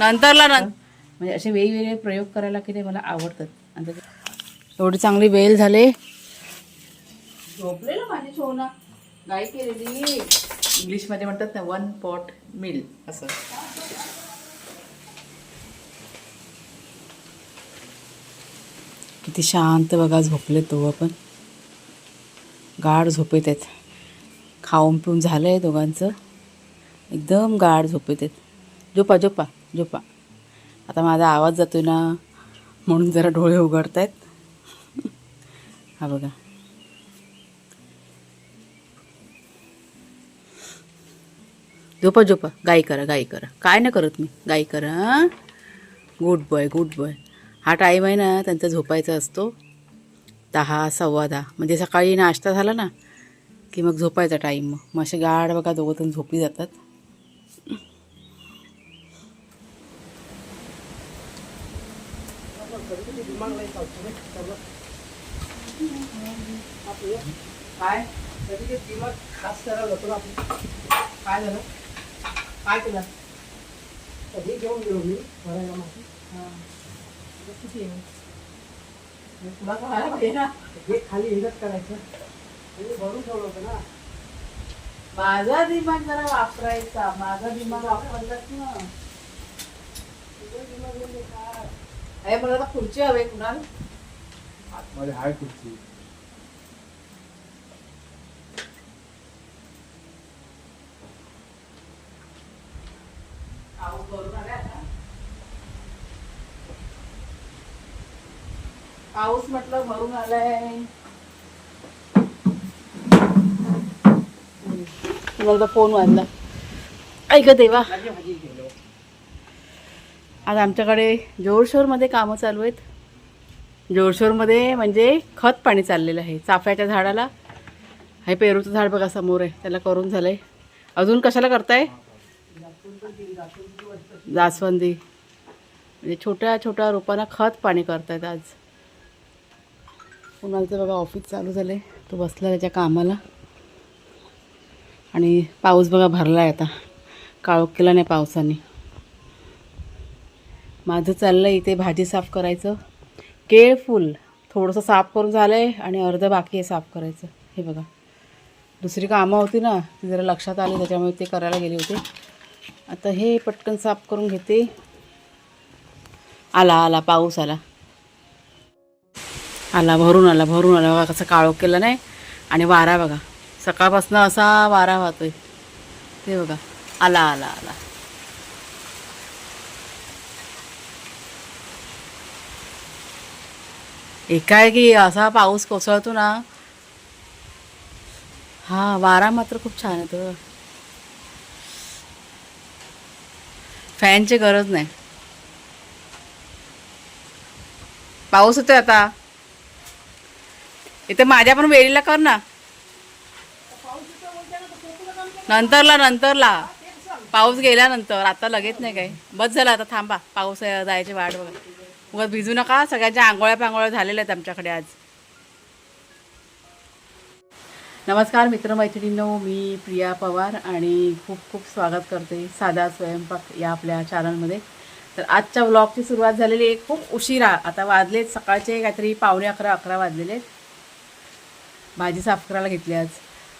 नंतरला नंतर. म्हणजे असे वेगवेगळे प्रयोग करायला की ते मला आवडतात. एवढी चांगली वेल झाले. झोपलेलं माझी छोना गाई केलेली. इंग्लिशमध्ये म्हणतात ना वन पॉट मिल असं. किती शांत बघा झोपले तो आपण. गाढ झोपेत आहेत. खाऊन पिऊन झालं आहे दोघांचं. एकदम गाढ झोपेत आहेत झोपा झोपा झोपा. आता माझा आवाज जातोय ना म्हणून जरा डोळे उघडत आहेत हा बघा. झोपा झोपा. गाई करा गाई करा. काय नाही करत मी? गाई करा. गुड बॉय गुड बॉय हा टाईम आहे ना त्यांचा झोपायचा असतो. दहा सव्वा दहा. म्हणजे सकाळी नाश्ता झाला ना की मग झोपायचा टाईम मग मग असे गाड बघा दोघं झोपली जातात. काय? खास करायला होतो ना आपण. काय झालं? काय केलं? कधी घेऊन गेलो मी भरायला माहिती किती आहे? तुला कळायला पाहिजे ना. हे खाली हिंगत करायचं. आणि भरून ठेवलं होतं ना. माझा दिमाग जरा वापरायचा. माझा दिमाग वापरलाच ना. अरे मला आता खुर्ची हवे कुणाल? आतमध्ये हाय खुर्ची. आता. पाऊस म्हटलं भरून आलाय. मला फोन वाजला ऐक देवा आज आमच्याकडे जोरशोरमध्ये कामं चालू आहेत जोरशोरमध्ये म्हणजे खत पाणी चाललेलं आहे चाफ्याच्या झाडाला हे पेरूचं झाड बघा समोर आहे त्याला करून झालं आहे अजून कशाला करताय जास्वंदी म्हणजे छोट्या छोट्या रोपांना खत पाणी करतायत आज कुणालचं बघा ऑफिस चालू झालं आहे तो बसला त्याच्या कामाला आणि पाऊस बघा भरला आहे आता. काळोख केला नाही पावसाने. माझं चाललं इथे भाजी साफ करायचं. केळ फुल. थोडंसं साफ करून झालं आहे आणि अर्ध बाकी आहे साफ करायचं. हे बघा. दुसरी कामं होती ना ती जरा लक्षात आली त्याच्यामुळे ते करायला गेले होते. आता हे पटकन साफ करून घेते. आला आला पाऊस आला. आला भरून आला भरून आला. बघा कसं काळोख केलं नाही. आणि वारा बघा. सकाळपासून असा वारा वाहतोय. ते बघा. आला आला आला. एकाएकी असा पाऊस कोसळतो ना हा वारा मात्र खूप छान येतो. फॅनची गरज नाही. पाऊस होतोय आता. इथे माझ्या पण वेळीला कर ना. नंतरला नंतरला. पाऊस गेल्यानंतर. आता लगेच नाही काही. बस झालं आता थांबा. पाऊस जायची वाट बघा. उगाच भिजू नका. सगळ्यांच्या आंघोळ्या पांगोळ्या झालेल्या आहेत आमच्याकडे आज. नमस्कार मित्रमैत्रिणींनो. मी प्रिया पवार आणि खूप खूप स्वागत करते साधा स्वयंपाक या आपल्या चॅनलमध्ये तर आजच्या व्लॉगची सुरुवात झालेली आहे. खूप उशिरा. आता वाजलेत. सकाळचे काहीतरी पावणे अकरा अकरा वाजलेले आहेत. भाजी साफ करायला घेतली आज.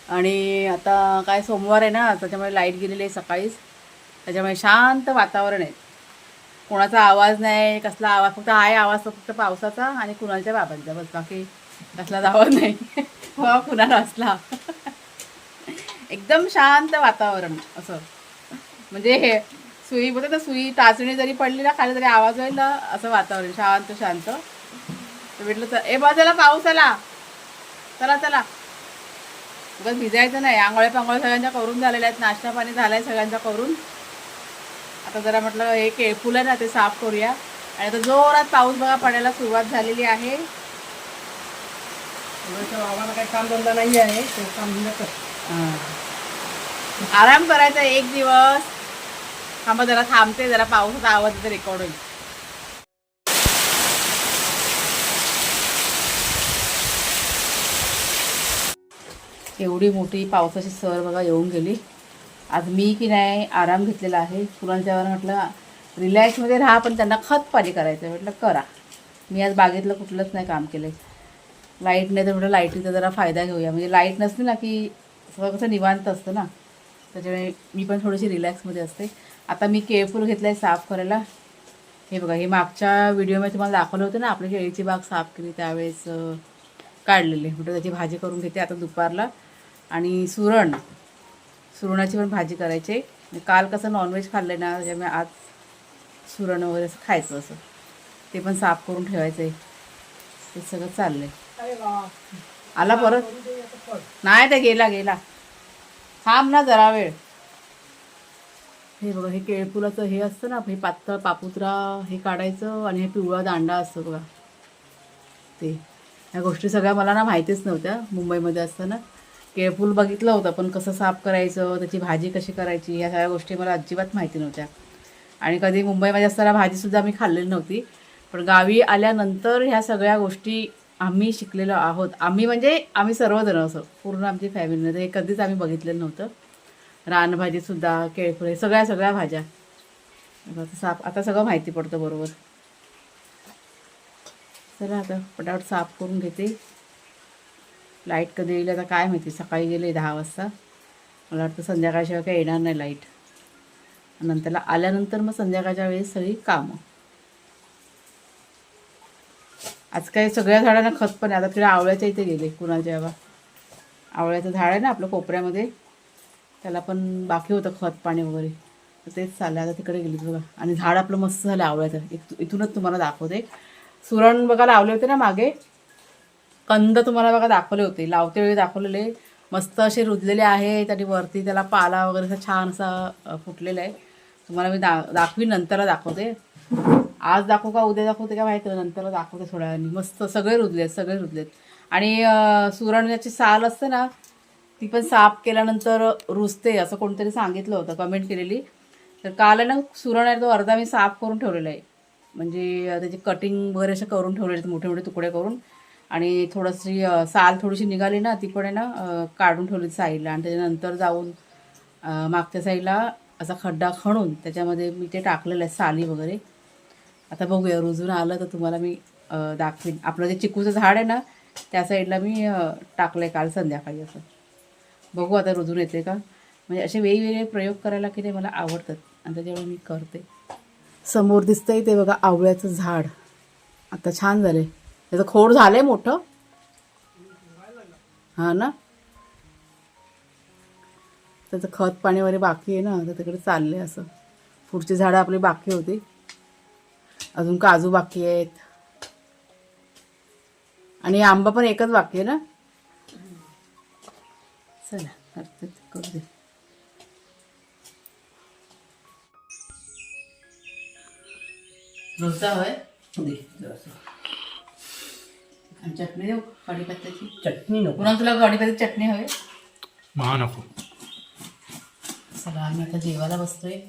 आणि आता काय सोमवार आहे ना त्याच्यामुळे लाइट गेलेली आहे सकाळीच. त्याच्यामुळे शांत वातावरण आहे. कोणाचा आवाज नाही कसला आवाज फक्त आहे आवाज फक्त पावसाचा आणि कुणालच्या बाबांचा. बस बाकी कसलाच आवाज नाही. हो कुणाला असला. एकदम शांत वातावरण असं. म्हणजे हे सुई बोलते ना सुई टाचणी जरी पडली ना खाली तरी आवाज होईल ना असं वातावरण शांत शांत. तर म्हटलं तर ए बाजूला पाऊस आला. चला चला. उगाच भिजायचं नाही. आंघोळ्या पांगोळ्या सगळ्यांच्या करून झालेल्या आहेत. नाश्ता पाणी झालाय सगळ्यांचा करून. आता जरा म्हटलं हे के फुलं ना ते साफ करूया. आणि आता जोरात पाऊस बघा पडायला सुरुवात झालेली आहे. आम्हाला काही काम धंदा नाही आहे. ते कर. आराम करायचा एक दिवस. थांबा जरा थांबते जरा. पावसाचा आवाज इथे रेकॉर्ड होईल एवढी मोठी पावसाची सर बघा येऊन गेली. आज मी की नाही आराम घेतलेला आहे. फुलांच्यावर म्हटलं रिलॅक्समध्ये राहा पण त्यांना खत पाणी करायचं आहे. म्हटलं करा. मी आज बागेतलं कुठलंच नाही काम केलं लाइट नाही तर म्हटलं लाईटीचा जरा फायदा घेऊया. म्हणजे लाइट नसली ना की सगळं कसं निवांत असतं ना. त्याच्यामुळे मी पण थोडीशी रिलॅक्समध्ये असते. आता मी केळफूल घेतलं आहे साफ करायला. हे बघा हे मागच्या व्हिडिओमध्ये तुम्हाला दाखवलं होतं ना आपली केळीची बाग साफ केली त्यावेळेस काढलेली. म्हटलं त्याची भाजी करून घेते आता दुपारला. आणि सुरण. सुरणाची पण भाजी करायची. काल कसं नॉनव्हेज खाल्लं ना त्याच्यामुळे आज सुरण वगैरे असं खायचं असं. ते पण साफ करून ठेवायचं आहे ते सगळं चाललं आहे अरे वा. आला परत. नाही ते गेला गेला. थांब ना जरा वेळ. हे बघा हे केळफुलाचं हे असतं ना हे पातळ पापुत्रा हे काढायचं आणि हे पिवळा दांडा असतो बघा. ते. ह्या गोष्टी सगळ्या मला ना माहितीच नव्हत्या. मुंबईमध्ये असताना. केळफूल बघितलं होतं पण कसं साफ करायचं त्याची भाजी कशी करायची ह्या सगळ्या गोष्टी मला अजिबात माहिती नव्हत्या. आणि कधी मुंबईमध्ये असताना भाजीसुद्धा मी खाल्लेली नव्हती पण गावी आल्यानंतर ह्या सगळ्या गोष्टी आम्ही शिकलेलो आहोत. आम्ही म्हणजे आम्ही सर्वजण असं पूर्ण आमची फॅमिलीमध्ये हे कधीच आम्ही बघितलेलं नव्हतं. रानभाजीसुद्धा केळफुले सगळ्या सगळ्या भाज्या. साफ आता सगळं माहिती पडतं बरोबर. चला आता पटापट साफ करून घेते. लाइट कधी येईल आता काय माहिती सकाळी गेले दहा वाजता. मला वाटतं संध्याकाळशिवाय काही येणार नाही लाइट. नंतरला आल्यानंतर मग संध्याकाळच्या वेळेस सगळी कामं. आज काय सगळ्या झाडांना खत पण आहे. आता तिकडे आवळ्याच्या इथे गेले कुणाच्या बाबा. आवळ्याचं झाड आहे ना आपलं कोपऱ्यामध्ये. त्याला पण बाकी होतं खत पाणी वगैरे. तर तेच चाललं आता तिकडे गेले बघा. आणि झाड आपलं मस्त झालं आवळ्याचं. इथ इथूनच तुम्हाला दाखवते. सुरण बघा लावले होते ना मागे. कंद तुम्हाला बघा दाखवले होते. लावते वेळी दाखवलेले. मस्त असे रुजलेले आहेत आणि वरती त्याला पाला वगैरे असा छान असा फुटलेला आहे. तुम्हाला मी दा दाखवीन नंतरला दाखवते. आज दाखवू का उद्या दाखवते का माहिती नंतरला दाखवते थोड्या वेळाने. मस्त सगळे रुजलेत सगळे रुजलेत आणि अ, साल असते ना ती पण साफ केल्यानंतर रुजते असं कोणतरी सांगितलं होतं कमेंट केलेली. तर काल आहे ना सुरण आहे तो अर्धा मी साफ करून ठेवलेला आहे. म्हणजे त्याची कटिंग वगैरे असे करून ठेवलेले आहेत मोठे मोठे तुकडे करून. आणि थोडीशी साल थोडीशी निघाली ना ती पण आहे ना काढून ठेवली साईडला आणि त्याच्यानंतर जाऊन मागच्या साईडला असा खड्डा खणून त्याच्यामध्ये मी ते टाकलेलं आहे साली वगैरे. आता बघूया रुजून आलं तर तुम्हाला मी दाखवीन. आपलं जे चिकूचं झाड आहे ना त्या साईडला मी टाकलं आहे काल संध्याकाळी असं. बघू आता रुजून येते का? म्हणजे असे वेगवेगळे प्रयोग करायला की ते मला आवडतात. आणि त्याच्यामुळे मी करते. समोर दिसतंय ते बघा आवळ्याचं झाड. आता छान झाले त्याचं खोड झालंय मोठं. हां ना? त्याचं खत पाणी वगैरे बाकी आहे ना तर तिकडे चाललंय असं. पुढची झाडं आपली बाकी होती. अजून काजू बाकी आहेत. आणि आंबा पण एकच बाकी आहे ना? चला करू दे. रोजचा होय? आणि चटणी देऊ कढीपत्त्याची. चटणी नको. पुन्हा तुला कढीपत्त्याची चटणी हवी? महा नको. चला आम्ही आता जेवायला बसतोय.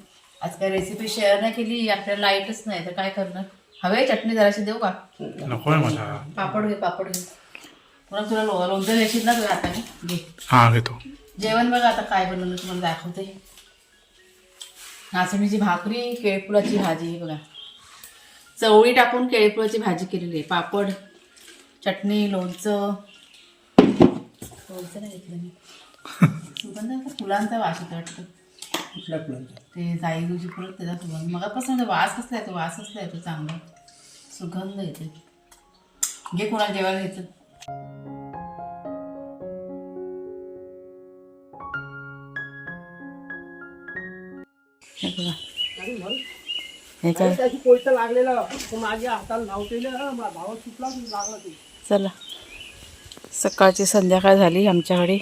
आज काय रेसिपी शेअर नाही केली आपल्याला लाईटच नाही तर काय करणार? हवे चटणी जराशी देऊ का? नको आहे मला. पापड घे पापड घे. पुन्हा तुला लो लोणचं घ्यायची ना तुझ्या हाताने घे. हा घेतो. जेवण बघा आता काय बनवलं तुम्हाला दाखवते. नाचणीची भाकरी केळफुलाची भाजी हे बघा. चवळी टाकून केळफुलाची भाजी केलेली आहे पापड. चटणी लोणचं. लोणचं नाही घेतलं मी. सुगंध आता फुलांचा वास येतो वाटतं. कुठल्या फुलांचा? ते जाई दिवशी परत त्याचा सुगंध. मगापासून वास कसला येतो? वास कसला येतो? चांगला. सुगंध येते घे कोणाला जेवायला घ्यायचं. हे हे लागलेला. तो माझ्या हाताला लावतेलं. माझा भावा सुटला लागला ते. चला. सकाळची संध्याकाळ झाली आमच्याकडे.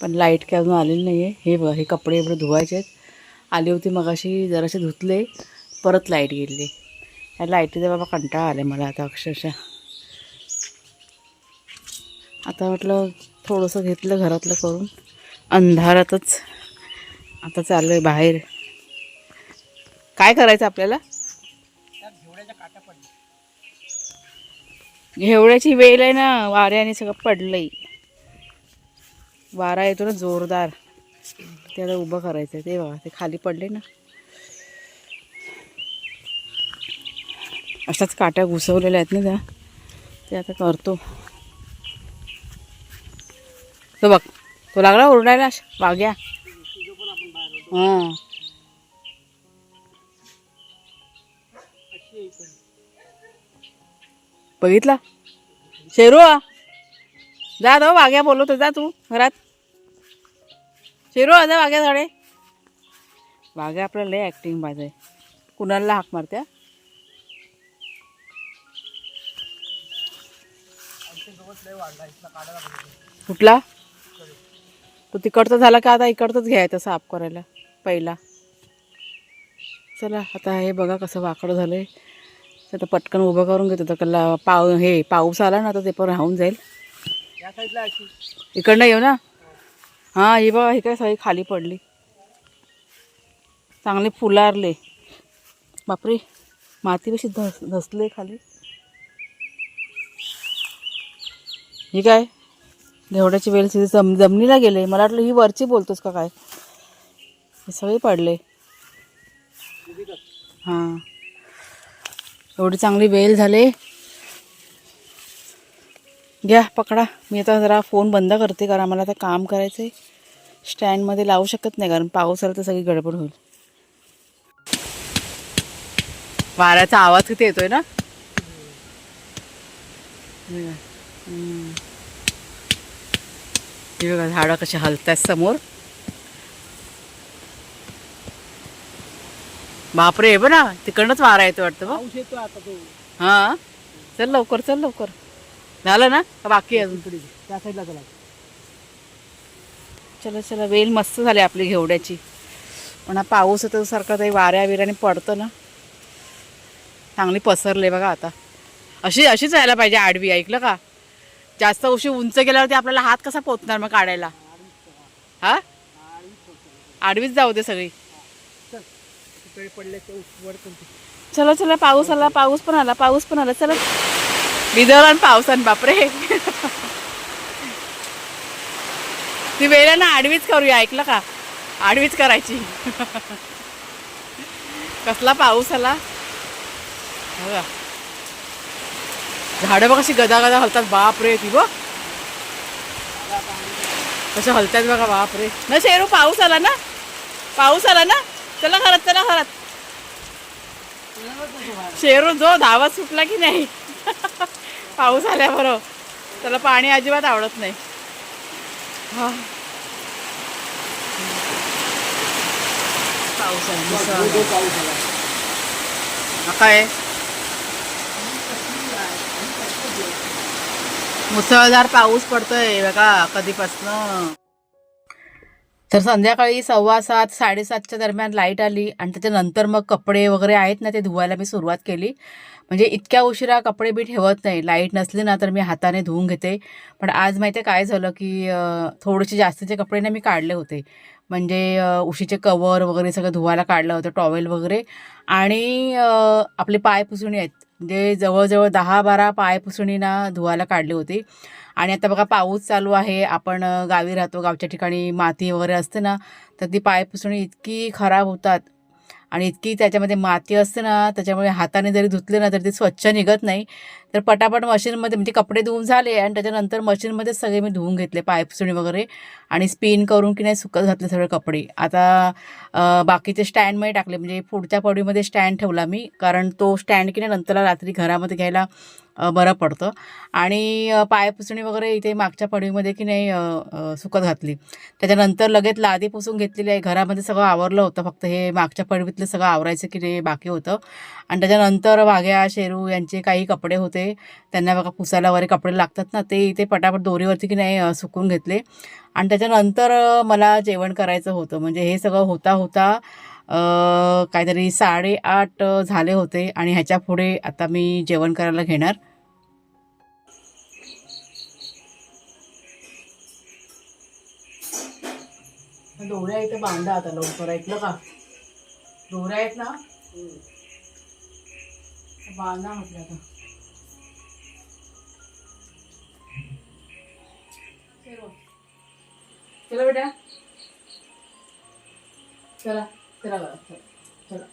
पण लाइट काय अजून आलेली नाही आहे हे बघा हे कपडे एवढे धुवायचे आहेत. आली होती मगाशी जरासे धुतले परत लाइट गेली. या लाईटीचा बाबा कंटाळा आला मला आता अक्षरशः. आता म्हटलं थोडंसं घेतलं घरातलं करून. अंधारातच आता चाललं आहे बाहेर. काय करायचं आपल्याला? घेवड्याची वेल आहे ना वाऱ्याने सगळं पडलंय. वारा येतो ना जोरदार. ते आता उभं करायचं ते बघा ते खाली पडले ना. अशाच काट्या घुसवलेल्या आहेत ना त्या. ते आता करतो. तो बघ तो लागला ओरडायला वाघ्या. हां. बघितला? शेरू? जा दो वाघ्या बोलवत जा तू घरात. शेरू जा वाघ्या झाडे. वाघ्या आपल्याला लय ॲक्टिंग पाहिजे. कुणाला हाक मारत्या? कुठला? तो तिकडचा झाला का आता इकडचंच घ्यायचा साफ करायला पहिला. चला आता हे बघा कसं वाकडं झालं आहे आता पटकन उभं करून घेतो. तर कल्ला पाव हे पाऊस आला ना तर ते पण राहून जाईल. या साईडला अशी. इकडनं येऊ ना? हां ही बघा ही काय सगळी खाली पडली. चांगले फुलारले. बापरे माती कशी धस धसले खाली. ही काय? घेवड्याची वेल सिधी जम जमिनीला गेले. मला वाटलं ही वरची बोलतोस का काय? हे सगळे पडले. हां. एवढी चांगली वेल झाले. घ्या पकडा. मी आता जरा फोन बंद करते कारण आम्हाला आता काम करायचं आहे स्टँडमध्ये लावू शकत नाही कारण पाऊस आला तर सगळी गडबड होईल. वाऱ्याचा आवाज किती येतोय ना? हे बघा. झाडं कशी हलतात समोर. बापरे हे बघ ना तिकडनंच वारा येतो वाटतं बघ. पाऊस येतो आता तो. हां? चल लवकर चल लवकर. झालं ना? का बाकी आहे अजून? इकडे त्या साईडला चला. चला चला वेल मस्त झाली आपली घेवड्याची. पण हा पाऊस येतो सारखा ते वाऱ्या बिऱ्याने पडतं ना. चांगली पसरले बघा आता. अशी अशीच जायला पाहिजे आडवी ऐकलं का? जास्त उशी उंच गेल्यावरती आपल्याला हात कसा पोचणार मग काढायला? हा? आडवीच जाऊ दे सगळी. वर चला चला पाऊस आला पाऊस पण आला पाऊस पण आला. चला. भिजवला आणि पावसान बापरे. ती वेळ ना आडवीच करूया ऐकलं का? आडवीच करायची. कसला पाऊस आला? झाडं बघ कशी गदा गदा हलतात. बापरे ती बघ. कशा हलतात बघा बापरे. ना शेरू पाऊस आला ना? पाऊस आला ना? चला घरात चला घरात. शेरू जो धावत सुटला की नाही? पाऊस आल्याबरोबर. त्याला पाणी अजिबात आवडत नाही. हा. पाऊस पाऊस काय? मुसळधार पाऊस पडतोय बघा कधीपासनं. तर संध्याकाळी सव्वा सात साडेसातच्या दरम्यान लाइट आली आणि त्याच्यानंतर मग कपडे वगैरे आहेत ना ते धुवायला मी सुरुवात केली. म्हणजे इतक्या उशिरा कपडे मी ठेवत नाही. लाइट नसली ना तर मी हाताने धुवून घेते. पण आज माहिती आहे काय झालं की थोडेसे जास्तीचे कपडे ना मी काढले होते. म्हणजे उशीचे कवर वगैरे सगळं धुवायला काढलं होतं टॉवेल वगैरे. आणि आपले पाय पुसणी आहेत. म्हणजे जवळजवळ दहा बारा पाय पुसणी ना धुवायला काढली होती. आणि आता बघा पाऊस चालू आहे. आपण गावी राहतो. गावच्या ठिकाणी माती वगैरे असते ना तर ती पाय पुसणी इतकी खराब होतात. आणि इतकी त्याच्यामध्ये माती असते ना त्याच्यामुळे हाताने जरी धुतले ना तर ते स्वच्छ निघत नाही. तर पटापट मशीनमध्ये म्हणजे कपडे धुवून झाले आणि त्याच्यानंतर मशीनमध्येच सगळे मी धुवून घेतले पायपुसणी वगैरे. आणि स्पिन करून की नाही सुकत घातले सगळे कपडे. आता बाकीचे स्टँडमध्ये टाकले. म्हणजे पुढच्या पडीमध्ये स्टँड ठेवला मी. कारण तो स्टँड की नाही नंतरला रात्री घरामध्ये घ्यायला बरं पडतं. आणि पायपुसणी वगैरे इथे मागच्या पडवीमध्ये की नाही सुकत घातली. त्याच्यानंतर लगेच लादी पुसून घेतलेली आहे. घरामध्ये सगळं आवरलं होतं. फक्त हे मागच्या पडवीतलं सगळं आवरायचं की नाही बाकी होतं. आणि त्याच्यानंतर वाघ्या शेरू यांचे काही कपडे होते. त्यांना बघा पुसायला वगैरे कपडे लागतात ना ते इथे पटापट दोरीवरती की नाही सुकून घेतले. आणि त्याच्यानंतर मला जेवण करायचं होतं. म्हणजे हे सगळं होता होता काहीतरी साडेआठ झाले होते आणि ह्याच्या पुढे आता मी जेवण करायला घेणार. डोऱ्या इथे बांधा आता लवकर ऐकलं का? डोऱ्या आहेत ना? बांधा म्हटलं आता. चला बेटा. चला. चला बरं, चला. चला.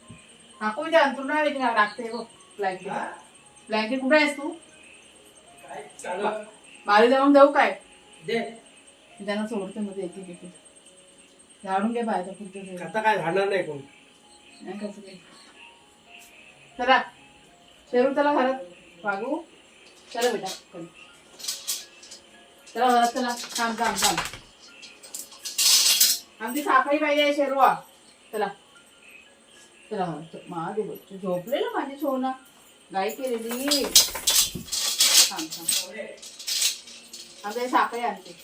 अंतरून लागते हो? ब्लँकेट ब्लँकेट कुठे आहेस तू? काय चालू मारी जाऊन देऊ काय? दे. त्यांना सोडते मध्ये एक एक झाडून घे आता काय नाही कोण? नाही कसं काही. चला. शेरू चला घरात. वागू. चला बेटा चल. घरात चला. थांब थांब थांब. आमची साखळी पाहिजे शेरवा चला. चला. मागे बघ. झोपलेलं माझी सोना? गाई केलेली. थांब थांब. आमच्या साखळी आणते.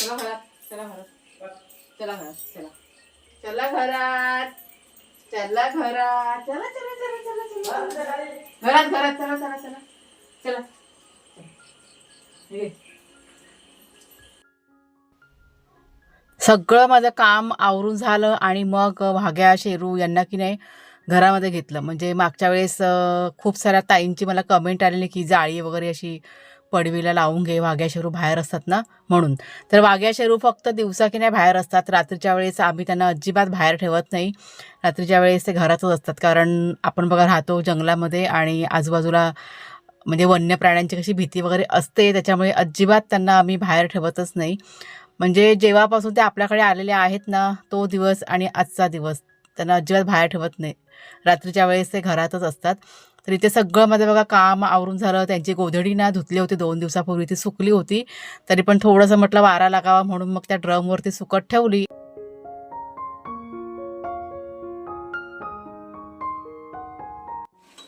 चला घरात चला घरात. चला घरात चला. चला घरात. चला घरात. चला चला चला चला चला. घरात घरात. चला चला चला. चला. सगळं माझं काम आवरून झालं आणि मग भाग्या शेरू यांना की नाही घरामध्ये घेतलं. म्हणजे मागच्या वेळेस खूप साऱ्या ताईंची मला कमेंट आलेली की जाळी वगैरे अशी पडवीला लावून घे वाघ्या शेरू बाहेर असतात ना? म्हणून. तर वाघ्या शेरू फक्त दिवसा की नाही बाहेर असतात. रात्रीच्या वेळेस आम्ही त्यांना अजिबात बाहेर ठेवत नाही. रात्रीच्या वेळेस ते घरातच असतात. कारण आपण बघा राहतो जंगलामध्ये आणि आजूबाजूला म्हणजे वन्य प्राण्यांची कशी भीती वगैरे असते त्याच्यामुळे अजिबात त्यांना आम्ही बाहेर ठेवतच नाही. म्हणजे जेव्हापासून ते आपल्याकडे आलेले आहेत ना तो दिवस आणि आजचा दिवस त्यांना अजिबात बाहेर ठेवत नाही. रात्रीच्या वेळेस ते घरातच असतात. तर इथे सगळं माझं बघा काम आवरून झालं त्यांची गोधडी ना धुतली होती दोन दिवसापूर्वी ती सुकली होती. तरी पण थोडंसं म्हटलं वारा लागावा म्हणून मग त्या ड्रमवरती सुकत ठेवली.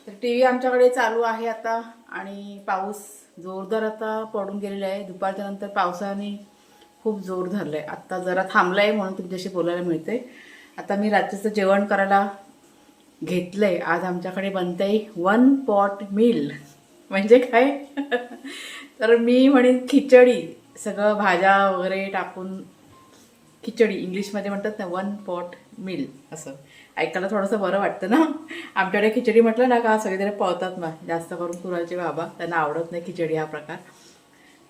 तर टी व्ही आमच्याकडे चालू आहे आता आणि पाऊस जोरदार आता पडून गेलेला आहे. दुपारच्या नंतर पावसाने खूप जोर धरलं आहे आत्ता जरा थांबलं आहे म्हणून तुमच्याशी बोलायला मिळते आता मी रात्रीचं जेवण करायला घेतलं आहे आज आमच्याकडे बनतं आहे वन पॉट मील. म्हणजे काय? तर मी म्हणेन खिचडी. सगळं भाज्या वगैरे टाकून खिचडी. इंग्लिशमध्ये म्हणतात ना वन पॉट मील असं. ऐकायला थोडंसं बरं वाटतं ना? आमच्याकडे खिचडी म्हटलं ना का सगळेजण पळतात ना. जास्त करून कुराचे बाबा. त्यांना आवडत नाही खिचडी हा प्रकार.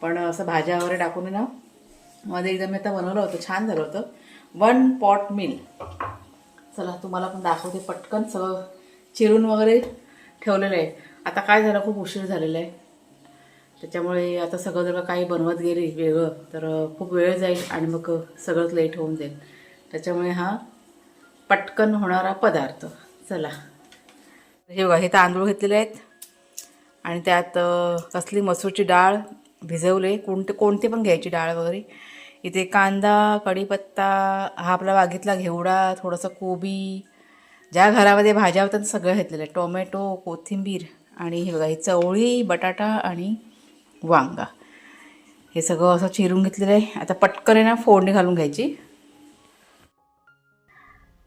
पण असं भाज्या वगैरे टाकून आहे ना मध्ये एकदा मी आता बनवलं होतं छान झालं होतं. वन पॉट मिल चला तुम्हाला पण दाखवते पटकन सगळं. चिरून वगैरे ठेवलेलं आहे. आता काय झालं खूप उशीर झालेला आहे. त्याच्यामुळे आता सगळं जर काही बनवत गेली वेगळं तर खूप वेळ जाईल आणि मग सगळंच लेट होऊन जाईल. त्याच्यामुळे हा पटकन होणारा पदार्थ. चला. हे बघा हे तांदूळ घेतलेले आहेत. आणि त्यात कसली मसूरची डाळ भिजवले कोणते कोणते पण घ्यायची डाळ वगैरे. इथे कांदा कढीपत्ता हा आपला बागेतला घेवडा थोडंसं कोबी. ज्या घरामध्ये भाज्या होत्या सगळं घेतलेलं आहे टोमॅटो कोथिंबीर आणि हे बघा ही चवळी बटाटा आणि वांगा. हे सगळं असं चिरून घेतलेलं आहे. आता पटकन आहे ना फोडणी घालून घ्यायची.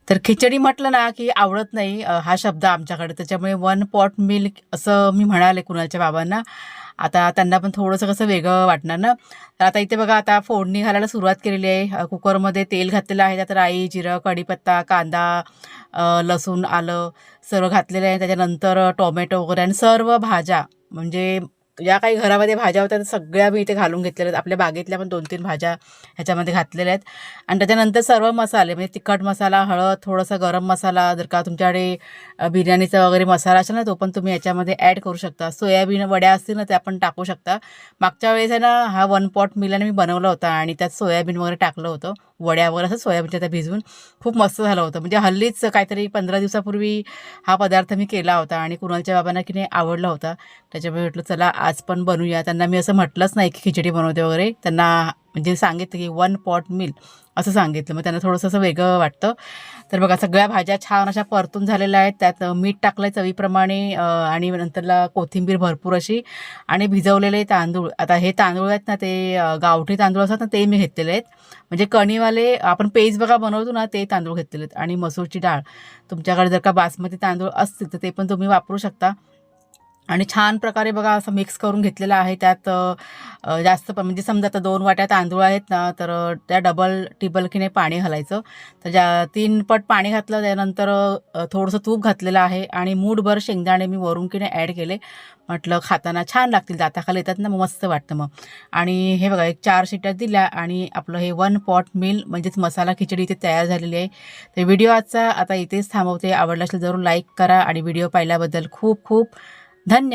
तर खिचडी म्हटलं ना की आवडत नाही हा शब्द आमच्याकडे. त्याच्यामुळे वन पॉट मिल्क असं मी म्हणाले कुणालच्या बाबांना. आता त्यांना पण थोडंसं कसं वेगळं वाटणार ना? तर आता इथे बघा आता फोडणी घालायला सुरुवात केलेली आहे. कुकरमध्ये तेल घातलेलं आहे त्यात राई जिरं कढीपत्ता कांदा लसूण आलं सर्व घातलेलं आहे. त्याच्यानंतर टोमॅटो वगैरे आणि सर्व भाज्या म्हणजे ज्या काही घरामध्ये भाज्या होत्या त्या सगळ्या मी इथे घालून घेतलेल्या आहेत. आपल्या बागेतल्या पण दोन तीन भाज्या ह्याच्यामध्ये घातलेल्या आहेत. आणि त्याच्यानंतर सर्व मसाले म्हणजे तिखट मसाला हळद थोडासा गरम मसाला जर का तुमच्याकडे बिर्याणीचा वगैरे मसाला असेल ना तो पण तुम्ही याच्यामध्ये ॲड करू शकता. सोयाबीन वड्या असतील ना त्या पण टाकू शकता. मागच्या वेळेस आहे ना हा वन पॉट मिलाने मी बनवला होता आणि त्यात सोयाबीन वगैरे टाकलं होतं. वड्या वगैरे असं सोयाबीनच्या त्या भिजवून खूप मस्त झालं होतं. म्हणजे हल्लीच काहीतरी पंधरा दिवसापूर्वी हा पदार्थ मी केला होता आणि कुणालच्या बाबांना की नाही आवडला होता. त्याच्यामुळे म्हटलं चला आज पण बनवूया. त्यांना मी असं म्हटलंच नाही की खिचडी बनवते वगैरे. त्यांना म्हणजे सांगितलं की वन पॉट मिल असं सांगितलं. मग त्यांना थोडंसं असं वेगळं वाटतं. तर बघा सगळ्या भाज्या छान अशा परतून झालेल्या आहेत. त्यात मीठ टाकलं आहे चवीप्रमाणे आणि नंतरला कोथिंबीर भरपूर अशी आणि भिजवलेले तांदूळ. आता हे तांदूळ आहेत ना ते गावठी तांदूळ असतात ना ते मी घेतलेले आहेत. म्हणजे कणीवाले आपण पेज बघा बनवतो ना ते तांदूळ घेतलेले आहेत. आणि मसूरची डाळ. तुमच्याकडे जर का बासमती तांदूळ असतील तर ते पण तुम्ही वापरू शकता. आणि छान प्रकारे बघा असं मिक्स करून घेतलेलं आहे. त्यात जास्त पण म्हणजे समजा आता दोन वाट्या तांदूळ आहेत ना तर त्या डबल टिबलकीने पाणी घालायचं तर ज्या तीन पट पाणी घातलं त्यानंतर थोडंसं तूप घातलेलं आहे आणि मूठभर शेंगदाणे मी वरून किने ॲड केले. म्हटलं खाताना छान लागतील दाताखाली येतात ना मग मस्त वाटतं मग. आणि हे बघा एक चार शिट्या दिल्या आणि आपलं हे वन पॉट मिल म्हणजेच मसाला खिचडी इथे तयार झालेली आहे. तर व्हिडिओ आजचा आता इथेच थांबवते. आवडला असेल जरूर लाईक करा आणि व्हिडिओ पाहिल्याबद्दल खूप खूप धन्यवाद